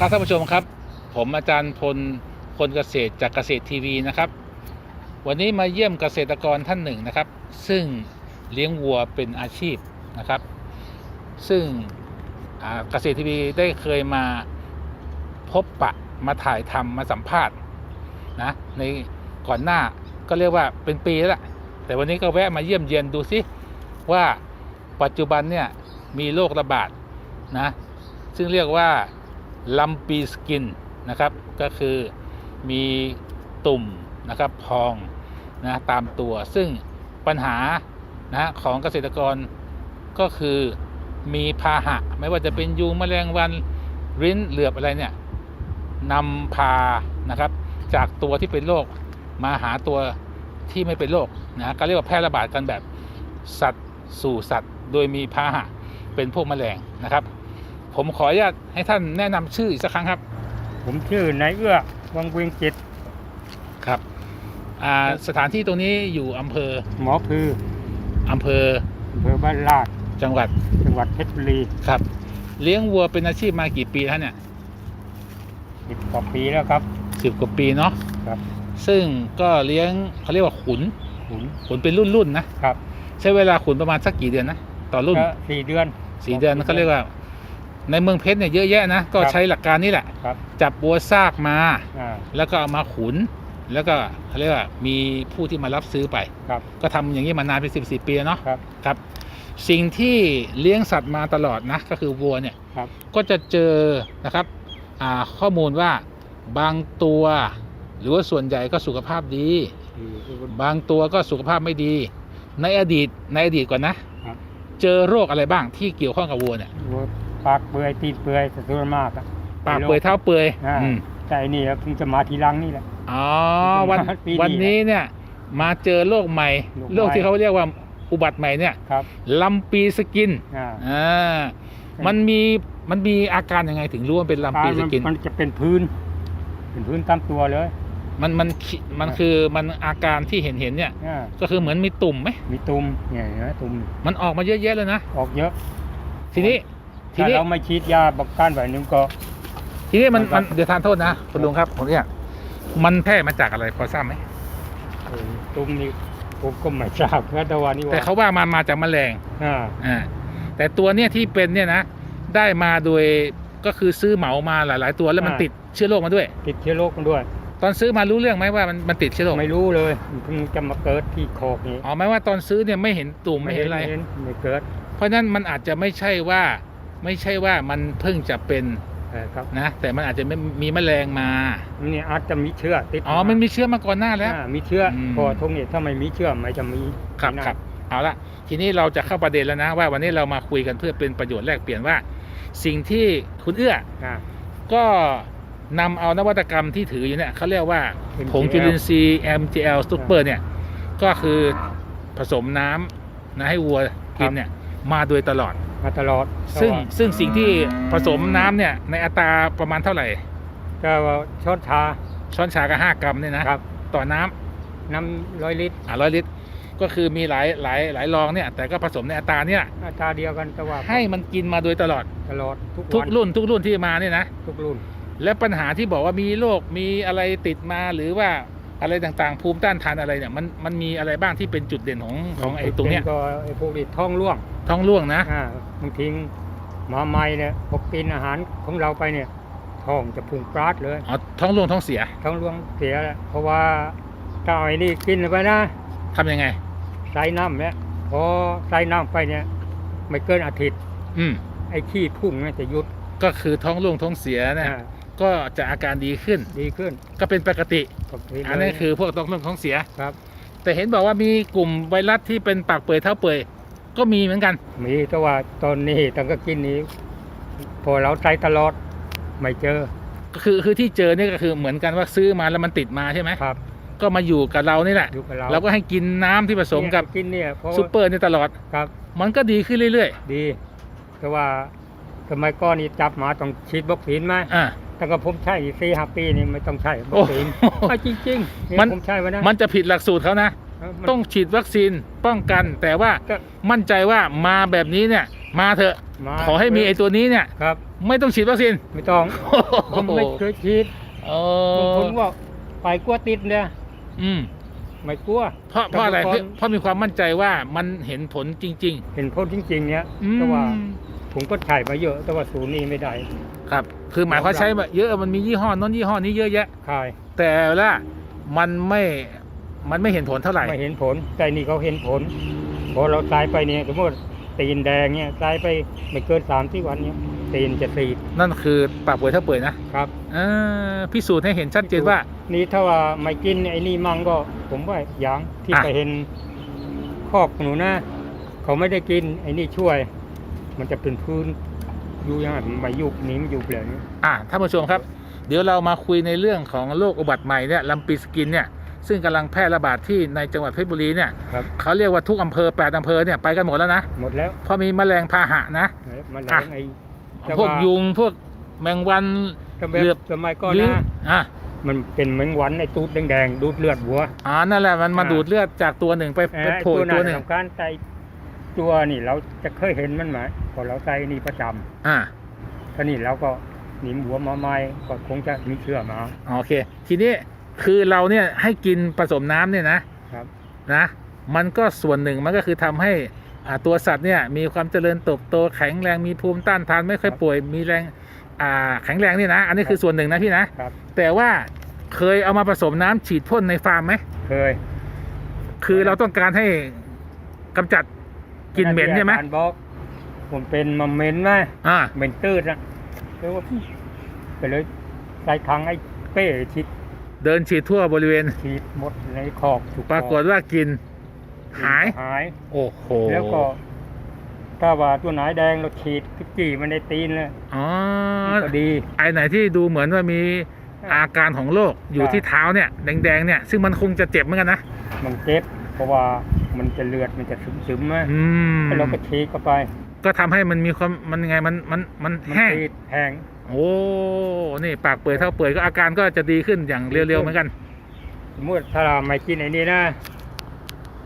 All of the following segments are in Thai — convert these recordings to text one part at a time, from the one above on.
ครับท่านผู้ชมครับ ผมอาจารย์พลพลเกษตรจากเกษตรทีวีนะครับ วันนี้มาเยี่ยมเกษตรกรท่านหนึ่งนะครับ ซึ่งเลี้ยงวัวเป็นอาชีพนะครับ ซึ่งเกษตรทีวีได้เคยมาพบปะมาถ่ายทำมาสัมภาษณ์นะในก่อนหน้าก็เรียกว่าเป็นปีแล้วล่ะแต่วันนี้ก็แวะมาเยี่ยมเยียนดูซิว่าปัจจุบันเนี่ยมีโรคระบาดนะซึ่งเรียกว่า ลัมปีสกินนะครับ ก็คือมีตุ่มนะครับพองนะตามตัว ซึ่งปัญหานะของเกษตรกรก็คือมีพาหะ ไม่ว่าจะเป็นยุงแมลงวันริ้นเหลือบอะไรเนี่ยนำพานะครับ จากตัวที่เป็นโรคมาหาตัวที่ไม่เป็นโรคนะก็เรียกว่าแพร่ระบาดกันแบบสัตว์สู่สัตว์ โดยมีพาหะเป็นพวกแมลงนะครับ ผมขออนุญาตให้ท่านแนะนำชื่ออีกสักครั้งครับ ผมชื่อนายเอื้อวังเวียงจิตครับอ่าสถานที่ตรงนี้อยู่อำเภอหมอพืออำเภออำเภอบ้านลาดจังหวัดจังหวัดเพชรบุรีครับ เลี้ยงวัวเป็นอาชีพมากี่ปีแล้วเนี่ยสิบกว่าปีแล้วครับ สิบกว่าปีเนาะครับ ซึ่งก็เลี้ยงเขาเรียกว่าขุน ขุนขุนเป็นรุ่นรุ่นๆนะครับใช้เวลาขุนประมาณสักกี่เดือนนะต่อรุ่นก็สี่เดือนสี่เดือนเขาเรียกว่า ในเมืองเพชรเนี่ยเยอะแยะนะก็ครับใช้หลักการนี้แหละ ครับจับวัวซากมา อ่าแล้วก็เอามาขุน แล้วก็เขาเรียกว่ามีผู้ที่มารับซื้อไป ครับ ก็ทำอย่างนี้มานานเป็นสิบสิบปีแล้วเนาะครับ ครับสิ่งที่เลี้ยงสัตว์มาตลอดนะก็คือวัวเนี่ย ครับก็จะเจอนะครับอ่าข้อมูลว่าบางตัว หรือว่าส่วนใหญ่ก็สุขภาพดีบางตัวก็สุขภาพไม่ดี ในอดีตในอดีตก่อนนะครับ เจอโรคอะไรบ้างที่เกี่ยวข้องกับวัวเนี่ยวัว ปากเปื่อยตีนเปื่อยสะท้วนมากอะปากเปื่อยเท้าเปื่อยอ่าอืมแต่อันนี่เพิ่งจะมาทีหลังนี่แหละ อ๋อวันปีนี้วันนี้เนี่ย มาเจอโรคใหม่โรคใหม่โรคที่เขาเรียกว่าอุบัติใหม่เนี่ยครับลัมปีสกินอ่า อ่ามันมีมันมีอาการยังไงถึงรู้ว่าเป็นลัมปีสมันกิน มันจะเป็นพื้น เป็นพื้นตามตัวเลยมันมันขีมันคือมันอาการที่เห็นเห็นเนี่ย อ่าก็คือเหมือนมีตุ่มไหมมีตุ่มเนี่ยเห็นะตุ่มมันออกมาเยอะแยะเลยนะ ออกเยอะ ทีนี้ ทีถ้านี้ เราไม่ฉีดยาบอกก้านไว้นึงก็ ทีนี้มันมัมันนเดี๋ยวทานโทษนะคุณลุงครับผมเนี่ยมันแพร่มาจากอะไรพอทราบไหมเออตุ่มนี่ผมก็ไม่ทราบนะแต่ว่านี่ว่าแต่เขาว่ามันมาจากแมลงอ่าอ่าแต่ตัวเนี่ยที่เป็นเนี่ยนะ ได้มาโดยก็คือซื้อเหมามาหลาย ๆ ตัวแล้วมันติดเชื้อโรคมาด้วย ติดเชื้อโรคมันด้วย ตอนซื้อมารู้เรื่องไหมว่ามันมันติดเชื้อโรคไม่รู้เลยมันเพิ่งจะมาเกิดที่คอกนี้อ๋อหมายว่าตอนซื้อเนี่ยไม่เห็นตุ่มไม่เห็นอะไร ไม่เกิดเพราะฉะนั้นมันอาจจะไม่ใช่ว่า ไม่ใช่ว่ามันเพิ่งจะเป็นเออครับนะ แต่มันอาจจะไม่มีแมลงมานี่อาจจะมีเชื้อติดอ๋อมันมีเชื้อมาก่อนหน้าแล้วอ่ามีเชื้ออมพอทงนี้ถ้าไม่มีเชื้อไม่จะมีครับไม่น่าครับเอาละทีนี้เราจะเข้าประเด็นแล้วนะว่าวันนี้เรามาคุยกันเพื่อเป็นประโยชน์แลกเปลี่ยนว่า สิ่งที่คุณเอื้ออ่าก็นำเอานวัตกรรมที่ถืออยู่เนี่ยเขาเรียกว่า MGL ผงจุลินทรีย์ MGL Super เนี่ยก็คือผสมน้ำนะให้วัวกินเนี่ยมาโดยตลอด มาตลอดซึ่งแต่ว่าซึ่งสิ่งที่ผสมน้ำเนี่ยในอัตราประมาณเท่าไหร่ ก็ว่าช้อนชาช้อนชาก็ห้ากรัมเนี่ยนะครับ ต่อน้ำน้ำร้อยลิตรอ่าร้อยลิตร ก็คือมีหลายหลายหลายรองเนี่ย แต่ก็ผสมในอัตราเนี่ยอัตราเดียวกันแต่ว่าให้มันกินมาโดยตลอดตลอดทุกทุกวันรุ่น ทุกรุ่นที่มาเนี่ยนะทุกรุ่น และปัญหาที่บอกว่ามีโรคมีอะไรติดมาหรือว่าอะไรต่างๆ ภูมิต้านทานอะไรเนี่ยมันมันมีอะไรบ้างที่เป็นจุดเด่นของของไอ้ตรงเนี้ยก็ไอ้พวกนี้ท้องร่วง ท้องร่วงนะอ่าบางทีหมาใหม่เนี่ยพอกินอาหารของเราไปเนี่ยท้องจะพุ่งปราดเลยอ๋อท้องร่วงท้องเสีย ท้องร่วงเสียแล้วเพราะว่าถ้าเอาไอ้นี่กินไปนะทำยังไงใส่น้ำเนี่ยพอใส่น้ำไปเนี่ย ไม่เกินอาทิตย์ อืมไอ้ขี้พุ่งเนี่ยจะหยุดก็คือท้องร่วงท้องเสียเนี่ยอ่าก็จะอาการดีขึ้นดีขึ้น ก็เป็นปกติปกติเลยอันนี้คือพวกท้องร่วงท้องเสียครับ แต่เห็นบอกว่ามีกลุ่มไวรัสที่เป็นปากเปื่อยเท้าเปื่อย ก็มีเหมือนกัน มีแต่ว่าตอนนี้ตั้งก็กินนี้ พอเราใส่ตลอดไม่เจอ ก็คือคือที่เจอเนี่ยก็คือเหมือนกันว่าซื้อมาแล้วมันติดมาใช่ไหมครับ ก็มาอยู่กับเรานี่แหละอยู่กับเราเราก็ให้กินน้ำที่ผสมกับเนี่ยกินเนี่ยเพราะซูเปอร์นี่ตลอด ครับ มันก็ดีขึ้นเรื่อยดี แต่ว่าสมัยก่อนนี่จับหมาต้องฉีดวัคซีนไหมๆอ่า แต่ก็ผมใช้สี่ห้าปีนี่ไม่ต้องใช้วัโอ้คซีนอะจริงๆนี่มันผมใช้ไว้นะมันจะผิดหลักสูตรเขานะเมันต้องฉีดวัคซีนป้องกัน แต่ว่าก็ มั่นใจว่ามาแบบนี้เนี่ย มาเถอะ มาขอให้มีไอ้ตัวนี้เนี่ย ครับ ไม่ต้องฉีดวัคซีน ไม่ต้องผมไม่เคยฉีดโอ้บางคนว่าไปกลัวติดเนี่ยอืมไม่กลัว เพราะเพราะอะไรแต่เพบางราะคนเพราะมีความมั่นใจว่ามันเห็นผลจริง เห็นผลจริง ๆ เนี่ยๆ อืมแต่ว่าผมก็ถ่ายมาเยอะ แต่ว่าศูนย์นี้ไม่ได้ครับ คือหมายความใช้มาเยอะมันมียี่ห้อนั้นยี่ห้อนี้เยอะแยะ ถ่ายแต่ละมันไม่ มันไม่เห็นผลเท่าไหร่ไม่เห็นผล แต่นี่เขาเห็นผล พอเราตายไปเนี่ยสมมติตีนแดงเนี่ยตายไปไม่เกินสามที่วันเนี่ยตีนจะตีดนั่นคือปากเปื่อยถ้าเปื่อยนะครับเออพิสูจน์ให้เห็นชัดเจนว่า นี่ถ้าว่าไม่กินไอ้นี่มั่งก็ ผมว่าอย่างที่อะไปเห็นคอกหนูนะเขาไม่ได้กินไอ้นี่ช่วย มันจะเป็นพื้นอยู่ยังไงมันไม่ยุบหนี้มันยุบเลยนี่อะท่านผู้ชมครับ เดี๋ยวเรามาคุยในเรื่องของโรคอุบัติใหม่เนี่ยลัมปีสกินเนี่ย ซึ่งกำลังแพร่ระบาดที่ในจังหวัดเพชรบุรีเนี่ยครับเขาเรียกว่าทุกอำเภอแปดอำเภอเนี่ยไปกันหมดแล้วนะหมดแล้วเพราะมีแมลงพาหะนะมันแรอะงไอ้แต่พวกว่ายุงพวกแมงวันแต่แบเหลือบบสมัยก่อนหรือนะอะมันเป็นเหมือนหวันไอ้ตูดแดงๆดูดเลือดวัวอ่านั่นแหละมันมาอ่าดูดเลือดจากตัวหนึ่งไปเอ่ไปอไอ้โผล่ตัวอีกนั้ตัวนหนึ่งสำคัญแต่ตัวนี่เราจะเคยเห็นมันไหมพอเราใส่นี่ประจำอ่าถ้านี่เราก็หนิมหัวมาไม้ก็คงจะมีเชื่อมาโอเค ทีนี้ คือเราเนี่ยให้กินผสมน้ำเนี่ยนะครับ นะ มันก็ส่วนหนึ่งมันก็คือทำให้อ่าตัวสัตว์เนี่ยมีความเจริญเติบโตแข็งแรงมีภูมิต้านทานไม่ค่อยป่วยมีแรงอ่าแข็งแรงนี่นะ อันนี้คือส่วนหนึ่งนะพี่นะ ครับ แต่ว่าเคยเอามาผสมน้ำฉีดพ่นในฟาร์มไหมเคยคือเราต้องการให้กำจัดกลิ่นเหม็นใช่ไหมอาจารย์บอกผมเป็นมาเหม็นไหมอ่า เหม็นตืดนะคือว่าไปเลยใส่ถังไอ้เป้ฉีด เดินฉีดทั่วบริเวณ ฉีดหมดในคอกถูกปรากฏว่ากินหาย หาย โอ้โหแล้วก็ ถ้าว่าตัวไหนแดงเราฉีดกี่มันได้ตีนเลยอ๋อมันก็ดี ไอไหนที่ดูเหมือนว่ามีอาการของโรคอยู่ใช่ที่เท้าเนี่ยแดงๆเนี่ย ซึ่งมันคงจะเจ็บเหมือนกันนะ มันเจ็บ เพราะว่ามันจะเลือดมันจะซึมๆไหมอืมแล้วเราก็ฉีดเข้าไป ก็ทำให้มันมีความมันยังไงมันมันมันมันแห้งตีดแห้ง โอ้ นี่ปากเปื่อยเท่าเปื่อยก็อาการก็จะดีขึ้นอย่างดีขึ้นเร็วๆเหมือนกันสมมติถ้าเราไม่กินไอ้นี่นะ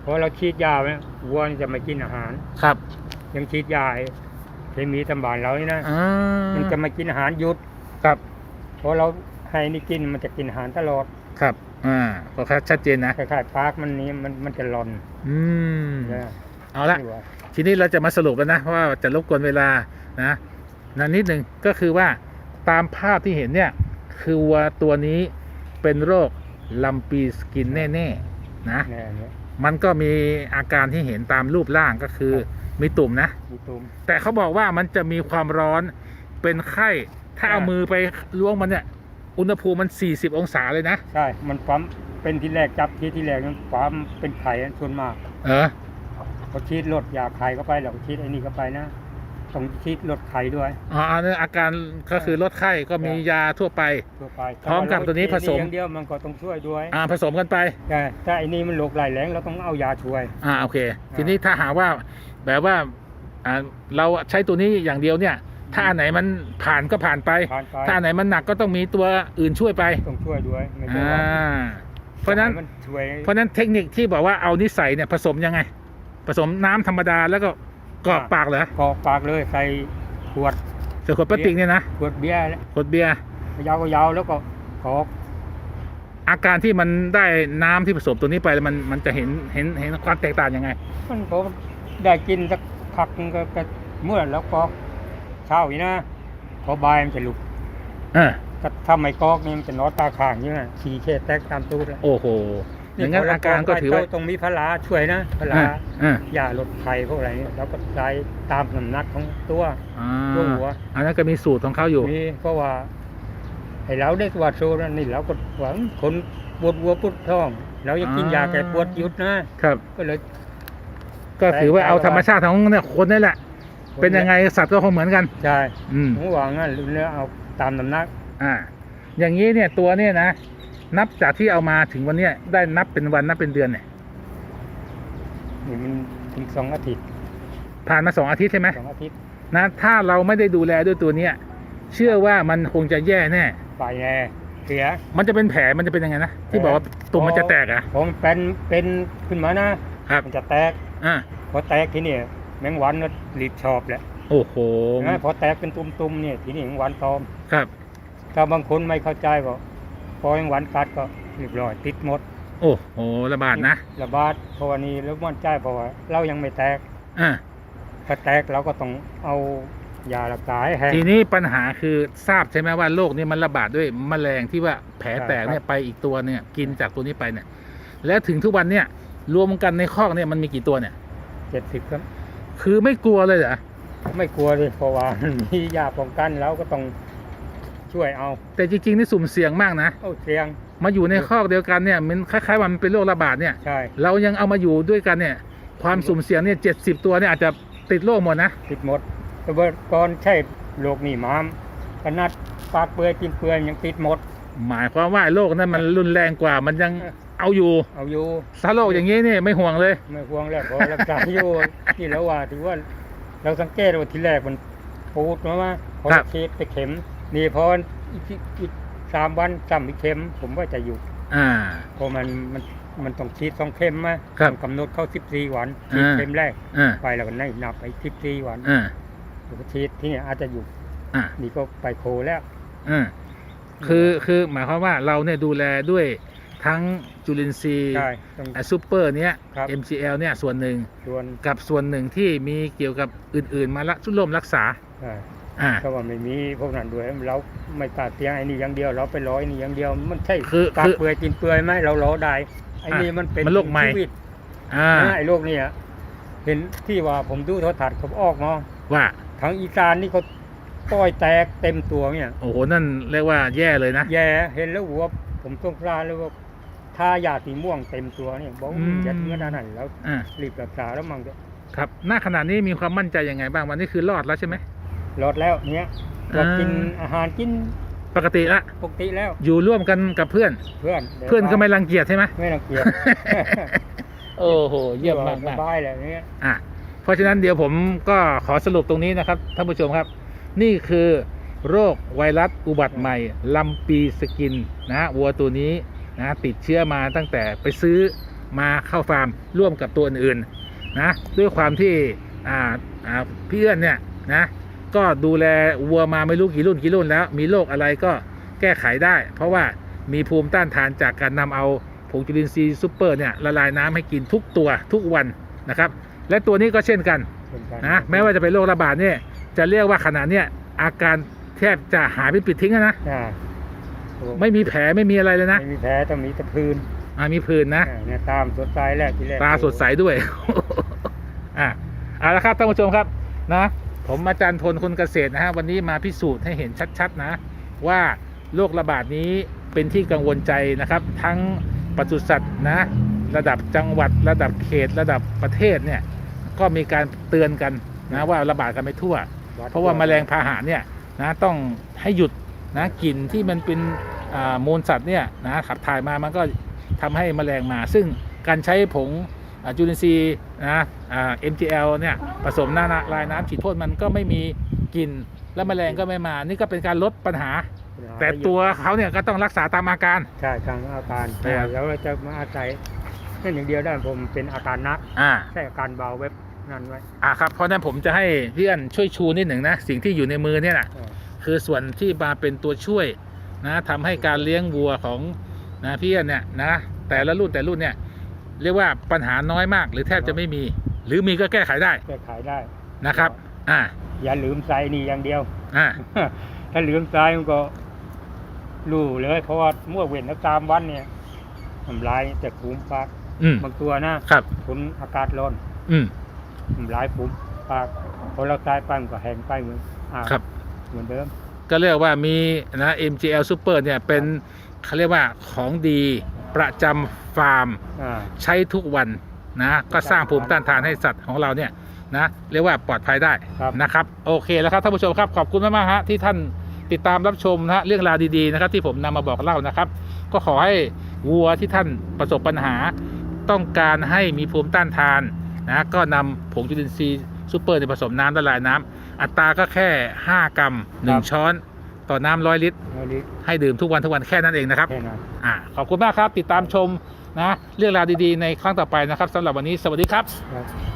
พอเราฉีดยาเนี่ยวัวนี่จะไม่กินอาหาร ครับ ยังฉีดยาไอ้เคมีตำบานเรานี่นะอ่ามันจะไม่กินอาหารหยุดครับพอเราให้นี่กินมันจะกินอาหารตลอดครับ อ่าก็ชัดเจนนะคล้ายๆปากมันนี้มันมันจะหลอน อืมนะเอาละที่ว่าทีนี้เราจะมาสรุปแล้วนะเพราะว่าจะรบกวนเวลานะนันนิดหนึ่งก็คือว่า ตามภาพที่เห็นเนี่ยคือวัวตัวนี้เป็นโรคลัมปีสกินแน่ๆนะแน่เนี่ยมันก็มีอาการที่เห็นตามรูปร่างก็คือมีตุ่มนะมีตุ่มแต่เขาบอกว่ามันจะมีความร้อนเป็นไข้ ถ้าเอาอ่ามืมือไปล้วงมันเนี่ย อุณหภูมิมัน 40 องศาเลยนะ ใช่ มันปั๊มเป็นที่แรกจับที่ที่แรกมันปั๊มเป็นไข่อันส่วนมาก เออพอฉีดลดยาไข่เข้าไปเราก็ฉีดไอ้นี่เข้าไปนะ ต้องฉีดลดไข่ด้วยอ๋ออันนี้อาการก็คือลดไข้ก็มียาทั่วไป ทั่วไปพร้อมกับตัวนี้ผสม อย่างเดียวมันก็ต้องช่วยด้วยอ่าผสมกันไปแต่ถ้าไอ้นี่มันโรคไหลายแรงเราต้องเอายาช่วย อ่าโอเค ทีนี้ถ้าหาว่าแบบว่าอ่าเราใช้ตัวนี้อย่างเดียวเนี่ย ถ้าอันไหนมันผ่านก็ผ่านไป ผ่านไป ถ้าอันไหนมันหนักก็ต้องมีตัวอื่นช่วยไปต้องช่วยด้วยไม่ใช่อ่าว่าเพราะฉะนั้นให้มันช่วยเพราะฉะนั้นเทคนิคที่บอกว่าเอานิสัยเนี่ยผสมยังไง ผสมน้ำธรรมดาแล้วก็ กรอกปากเหรอกรอกปากเลยใส่ขวดใส่ขวดพลาสติกเนี่ยนะขวดเบียร์ขวดเบียร์ยาวก็ยาวแล้วก็กรอกอาการที่มันได้น้ำที่ผสมตัวนี้ไปแล้วมันมันจะเห็นเห็นเห็นความแตกต่างยังไง มันก็ได้กินสักพักนึงก็ก็เมื่อแล้วก็เช้าอีกนะพอบ่ายมันจะลุกเออก็ถ้าไม่กรอกนี่มันจะนอนตาข้างอยู่นะขี่เคแตกตามตูดเลยโอ้โห อย่างนั้นอาการก็ถือว่าตรงมีพลาช่วยนะพลาอ่าอ่ายาลดไข้พวกอะไรเนี่ยเราก็ใช้ตามน้ำหนักของตัวอ่าตัวหัวอันนั้นก็มีสูตรของเขาอยู่นี่เพราะว่าไอ้เราได้ตรวจโซนนี่เราก็หวังคนปวดหัวปวดท้อง เราจะกินยาแก้ปวดหยุดนะครับ ก็เลย ก็ถือว่าเอาธรรมชาติของเนี่ยคนนี่แหละ เป็นยังไงสัตว์ก็คงเหมือนกันใช่อืมผมหวังอะเนื้อเอาตามน้ำหนักอ่า อย่างนี้เนี่ยตัวเนี่ยนะ นับจากที่เอามาถึงวันเนี้ยได้นับเป็นวันนับเป็นเดือนเนี่ยนี่มันถึงสองอาทิตย์ผ่านมาสองอาทิตย์ใช่ไหมสองอาทิตย์นะถ้าเราไม่ได้ดูแลด้วยตัวเนี้ยเชื่อว่ามันคงจะแย่แน่ไปแน่เสียมันจะเป็นแผลมันจะเป็นยังไงนะที่บอกว่าตุ่มมันจะแตกอะผมเป็นเป็นขึ้นมานะครับมันจะแตกอ่าพอแตกทีนี่แมงวันก็รีบชอบแหละโอ้โหนะพอแตกเป็นตุ่มๆเนี่ยทีนี้แมงวันตอมครับถ้าบางคนไม่เข้าใจก็ พอแมงวันกัดก็เรียบร้อยติดหมด โอ้โหระบาดนะระบาดเพราะว่านี้แล้วมั่นใจเพราะว่าเรายังไม่แตกอ่าถ้าแตกเราก็ต้องเอายารักษาให้แห้งทีนี้ปัญหาคือทราบใช่ไหมว่าโรคนี้มันระบาดด้วยแมลงที่ว่าแผลแตกเนี่ยใช่ครับไปอีกตัวเนี่ยกินจากตัวนี้ไปเนี่ย แล้วถึงทุกวันเนี่ยรวมกันในคอกเนี่ยมันมีกี่ตัวเนี่ยเจ็ดสิบครับ คือไม่กลัวเลยเหรอไม่กลัวเลยเพราะว่ามียาป้องกันเราก็ต้อง ช่วยเอาแต่จริงๆนี่สุ่มเสี่ยงมากนะเอาเสียง มาอยู่ในคอกเดียวกันเนี่ยมันคล้ายๆว่ามันเป็นโรคระบาดเนี่ย ใช่เรายังเอามาอยู่ด้วยกันเนี่ย ความสุ่มเสี่ยงเนี่ยเจ็ดสิบตัวเนี่ยอาจจะติดโรคหมดนะ ติดหมดแต่ว่าก่อนใช่โรคนี่หมามขนาดปากเปื่อยกินเปื่อยยังติดหมด หมายความว่าโรคนั้นมันรุนแรงกว่ามันยังเอาอยู่เอาอยู่ถ้าโรคอย่างนี้เนี่ยไม่ห่วงเลย ไม่ห่วงแล้วพอรักษาอยู่นี่แล้วว่าถือว่า เราสังเกตว่าทีแรกมันปูดมาว่าพอครับเช็ดไปเข็ม นี่พออีกอีกสามวันซ้ำอีกเข็ม ผมว่าจะอยู่อ่า เพราะมันมันมันต้องฉีดสองเข็มมาครับต้องกำหนดเข้าสิบสี่วันฉีดอ่าเข็มแรก อ่าไปแล้วก็นับไปสิบสี่วันอ่าแล้วก็ฉีดที่เนี่ยอาจจะอยู่อ่านี่ก็ไปโคแล้ว อ่าคือคือหมายความว่าเราเนี่ยดูแลด้วยทั้งจุลินทรีย์ใช่ต้องซูเปอร์เนี้ย ครับ MCL เนี่ยส่วนหนึ่ง ส่วนกับส่วนหนึ่งที่มีเกี่ยวกับอื่น ๆ มาละชุดร่วมรักษา ใช่ อ่า ก็ว่าไม่มีพวกนั้นด้วยเราไม่ตัดเตียงไอ้นี่อย่างเดียว เราไปร้อยนี่อย่างเดียวมันใช่คือปากคือเปื่อยกินเปื่อยไหมเราล้อได้ไอ้นี่อะมันเป็นมันโรคใหม่ ชีวิตอ่า นะไอ้โรคเนี่ยเห็นที่ว่าผมดูโทรทัศน์เขาออกเนาะว่า ทางอีสานนี่เขาต้อยแตกเต็มตัวเนี่ย โอ้โห นั่นเรียกว่าแย่เลยนะ แย่เห็นแล้วหัวผมต้องพลาดเลยว่าทายาสีม่วงเต็มตัวเนี่ยบอกว่าอืมจะเมื่อนั้นนแล้วอ่า รีบรักษาแล้วมั่งจะครับ หน้าขนาดนี้มีความมั่นใจยังไงบ้างวันนี้คือรอดแล้วใช่ไหม รอดแล้วเนี่ยเราอ่ากินอาหารกินปกติละปกติแล้ว อยู่ร่วมกันกับเพื่อน เพื่อนเพื่อนก็ไม่รังเกียจใช่ไหมไม่รังเกียจโอ้โหเยี่ยมมากสมากบายเลยเนี่ยอะเพราะฉะนั้นเดี๋ยวผมก็ขอสรุปตรงนี้นะครับท่านผู้ชมครับ นี่คือโรคไวรัสอุบัติใหม่ลัมปีสกินนะฮะวัวตัวนี้นะติดเชื้อมาตั้งแต่ไปซื้อมาเข้าฟาร์มร่วมกับตัวอื่นๆนะด้วยความที่อ่าอ่าพี่เอื้อนเนี่ยนะ ก็ดูแลวัวมาไม่รู้กี่รุ่นกี่รุ่นแล้ว มีโรคอะไรก็แก้ไขได้ เพราะว่ามีภูมิต้านทานจากการนำเอาผงจุลินทรีย์ซูเปอร์เนี่ยละลายน้ำให้กินทุกตัวทุกวันนะครับ และตัวนี้ก็เช่นกันเหมือนกันนะแม้ว่าจะเป็นโรคระบาดเนี่ยจะเรียกว่าขนาดเนี้ยอาการแทบจะหายไปปิดทิ้งแล้วนะอ่าไม่มีแผลไม่มีอะไรเลยนะไม่มีแผลต้องมีแต่พื้นอ่ามีผื่นนะอ่าเนี่ยตามสดใสแรกที่แรกตาสดใสด้วยอะเอาละครับท่านผู้ชมครับนะ ผมอาจารย์พลคนเกษตรนะฮะวันนี้มาพิสูจน์ให้เห็นชัดๆนะว่าโรคระบาดนี้เป็นที่กังวลใจนะครับ ทั้งปศุสัตว์นะระดับจังหวัดระดับเขตระดับประเทศเนี่ยก็มีการเตือนกันนะว่าระบาดกันไปทั่ว เพราะว่าแมลงพาหะเนี่ยนะต้องให้หยุดนะกลิ่นที่มันเป็นมูลสัตว์เนี่ยนะขับถ่ายมามันก็ทำให้แมลงมา ซึ่งการใช้ผง จุลินทรีย์นะอ่า MGL เนี่ยผสมหน้าลายน้ำฉีดพ่นมันก็ไม่มีกลิ่นและแมลงก็ไม่มานี่ก็เป็นการลดปัญหา แต่ตัวเขาเนี่ยก็ต้องรักษาตามอาการ ใช่ทางอาการใช่ครับแล้วเราจะมาอาศัยนั่นอย่างเดียวได้ผมเป็นอาการหนักอ่าใช่อาการเบาเว็บนั่นไว้อ่าครับเพราะฉะนั้นผมจะให้พี่อันช่วยชูนิดหนึ่งนะสิ่งที่อยู่ในมือเนี่ยนะเออคือส่วนที่มาเป็นตัวช่วยนะทำให้การเลี้ยงวัวของนะพี่อันเนี่ยนะแต่ละรุ่นแต่รุ่นเนี่ย เรียกว่าปัญหาน้อยมาก หรือแทบจะไม่มี หรือมีก็แก้ไขได้แก้ไขได้นะครับ อ่า อย่าลืมใส่นี่อย่างเดียวอ่าถ้าลืมใส่มันก็รู้เลยเพราะว่าเมื่อเว้นแล้วสามวันเนี่ยทำลายจะขุมปากอืมบางตัวนะครับทนอากาศร้อนอืมทำลายขุมปากพอเราตายไปมันก็แห้งไปเหมือนอ่าครับเหมือนเดิมก็เรียกว่ามีนะ MGL Super เนี่ยเป็นเขาเรียกว่าของดี ประจำฟาร์ม อ่า ใช้ทุกวันนะก็สร้างภูมิต้านทานให้สัตว์ของเราเนี่ยนะเรียกว่าปลอดภัยได้ครับ นะครับโอเคแล้วครับท่านผู้ชมครับขอบคุณมากๆฮะที่ท่านติดตามรับชมนะฮะเรื่องราวดีๆนะครับที่ผมนำมาบอกเล่านะครับ ก็ขอให้วัวที่ท่านประสบปัญหา ต้องการให้มีภูมิต้านทานนะก็นำผงจุลินทรีย์ซูเปอร์ในผสมน้ำละลายน้ำอัตราก็แค่ 5 กรัม 1 ช้อน ต่อน้ำร้อยลิตรเอาดิให้ดื่มทุกวันทุกวันแค่นั้นเองนะครับแค่นั้น อ่าขอบคุณมากครับ ติดตามชมนะเรื่องราวดีๆในครั้งต่อไปนะครับสำหรับวันนี้สวัสดีครับ ครับ